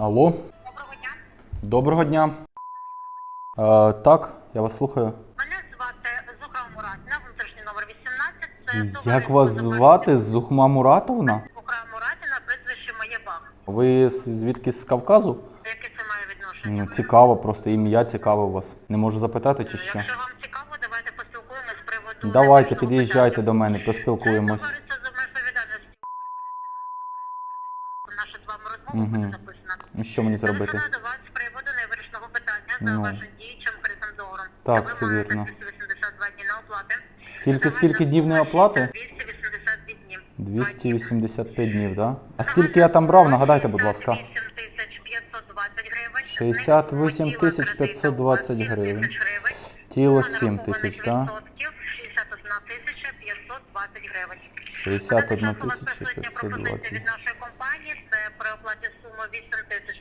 Алло, Доброго дня. доброго дня. Е, так, я вас слухаю. Мене звати Зухра Муратівна, внутрішній номер 18. Це Як вас «Зухра звати? Зухма Муратовна? Зухра Муратівна, прізвище моє Бах. Ви звідки з Кавказу? Яке це має відношення? Ну, цікаво, просто ім'я цікаве у вас. Не можу запитати чи що. Якщо вам цікаво, давайте поспілкуємося з приводу... Давайте, під'їжджайте питання. до мене, Це поспілкуємось. товариство з обмеженою відповідальністю. Наша з вами розмова Мгм. буде записана. Ну, Що мені зробити? Телефоную до вас з приводу невирішеного питання за Ну. вашим діючим кредитним договором. Так, Ви все маєте вірно. 282 дні на оплати. Скільки, скільки днів не оплати? 282 дні. 285 днів, так? Да? А скільки я там брав, нагадайте, будь ласка. 68 тисяч 520 гривень. Тіло 7 тисяч, так? 61 тисяча 520 гривень. 61 тисяча 520. від нашої компанії. Це при оплаті суми 8 тисяч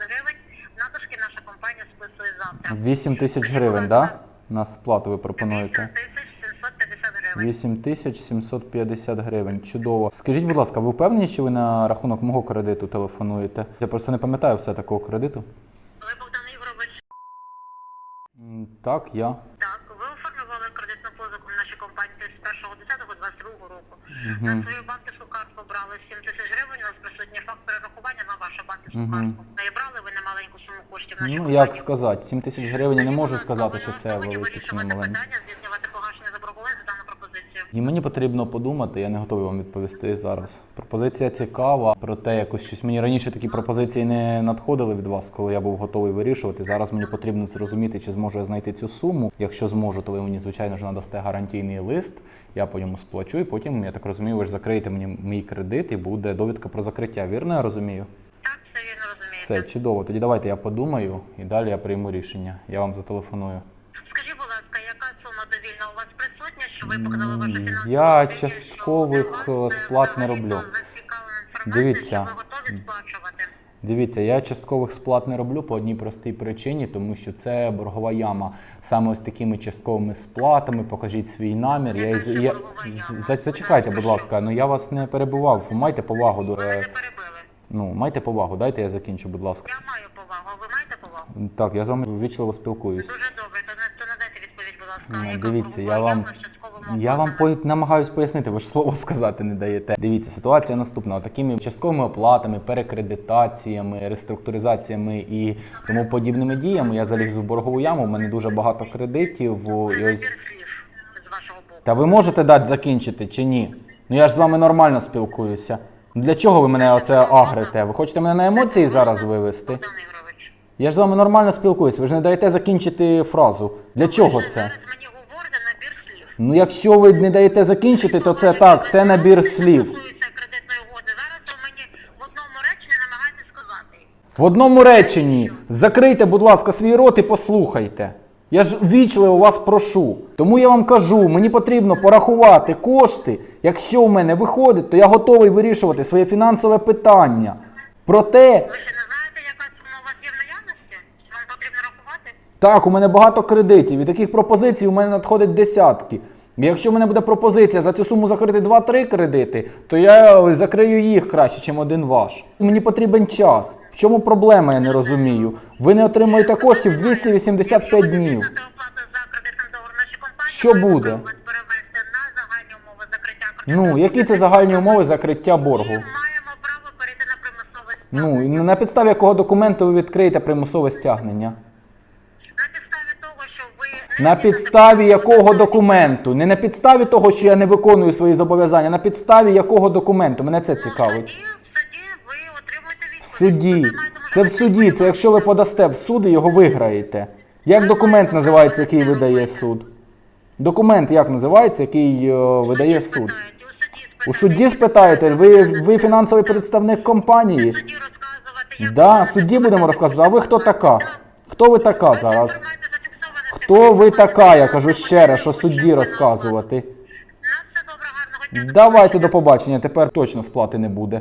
гривень. Надлишки наша компанія списує завтра. 8 тисяч гривень, так? На сплату ви пропонуєте? 8 тисяч 750 гривень. 8 тисяч 750 гривень. Чудово. Скажіть, будь ласка, ви впевнені, що ви на рахунок мого кредиту телефонуєте? Я просто не пам'ятаю все такого кредиту. Ви Богдан Ігорович, Так, я. так, ви оформлювали кредитну позику в нашій компанії 31.10.22 року. Мгм. На свою банківську картку брали 7 тисяч гривень, у нас присутній факт на вашу банківську Мгм. картку. Не брали ви немаленьку суму коштів нашій Ну, як сказати, 7 тисяч гривень я не можу сказати, що це велике чи не маленьке. питання, здійснювати погашення заборгованості за дану пропозицію. І мені потрібно подумати, я не готовий вам відповісти зараз. Пропозиція цікава, проте якось щось мені раніше такі пропозиції не надходили від вас, коли я був готовий вирішувати. Зараз мені потрібно зрозуміти, чи зможу я знайти цю суму. Якщо зможу, то ви мені звичайно ж надасте гарантійний лист. Я по ньому сплачу, і потім, я так розумію, ви ж закриєте мені мій кредит і буде довідка про закриття. Вірно я розумію? Так, все вірно розумієте. Все чудово. Тоді давайте я подумаю і далі я прийму рішення. Я вам зателефоную. Скажіть, будь ласка, яка сума довільна у вас присутня, що ви показали вашу фінансову я що часткових, вас е, сплат не роблю. зацікавлена інформація, Дивіться. що ви готові сплачувати. Дивіться, я часткових сплат не роблю по одній простій причині, тому що це боргова яма. Саме ось такими частковими сплатами. Покажіть свій намір. Я, я, з- зачекайте, будь ласка. Ну я вас не перебував. Майте повагу до Ви е, не перебили. Ну майте повагу. Дайте я закінчу, будь ласка. Я маю повагу, а ви маєте повагу? Так, я з вами ввічливо спілкуюсь. Дуже добре, то, не- то надайте відповідь, будь ласка. Ну, яка дивіться, я вам- частковим Я вам по намагаюсь пояснити, ви ж слово сказати не даєте. Дивіться, ситуація наступна: такими частковими оплатами, перекредитаціями, реструктуризаціями і тому подібними діями. Я заліз в боргову яму. У мене дуже багато кредитів. о, І набір ось слів з вашого боку. та ви можете дати закінчити чи ні? Ну я ж з вами нормально спілкуюся. Для чого ви мене оце агрите? Ви хочете мене на емоції зараз вивести? Я ж з вами нормально спілкуюся. Ви ж не даєте закінчити фразу. Для чого це? зараз мені говорите набір слів. Ну, якщо ви не даєте закінчити, то це так, це набір слів. Стосується мені в одному реченні намагаєтесь сказати. В одному реченні закрийте, будь ласка, свій рот і послухайте. Я ж вічливо вас прошу. Тому я вам кажу, мені потрібно порахувати кошти. Якщо в мене виходить, то я готовий вирішувати своє фінансове питання. Проте, Ви ще не знаєте, яка сума у вас є в наявності? Вам потрібно рахувати? так, у мене багато кредитів, і таких пропозицій у мене надходить десятки. Якщо в мене буде пропозиція за цю суму закрити 2-3 кредити, то я закрию їх краще, ніж один ваш. Мені потрібен час. В чому проблема, я не розумію. Ви не отримуєте коштів 285 днів. Що буде? Ну, які це загальні умови закриття боргу? Ну, на підставі якого документу ви відкриєте примусове стягнення? На підставі того, що ви не На підставі якого документу? Не на підставі того, що я не виконую свої зобов'язання, на підставі якого документу? Мене це цікавить. суді, в суді ви отримуєте В суді. Це в суді. Це якщо ви подасте в суд і його виграєте. Як документ називається, який видає суд? Документ як називається, який е, видає суд? У суді судді спитаєте, ви, ви фінансовий представник компанії? Да, судді будемо розказувати. А ви хто така? Хто ви така зараз? Хто ви така? Я кажу ще раз, що судді розказувати. Давайте до побачення, тепер точно сплати не буде.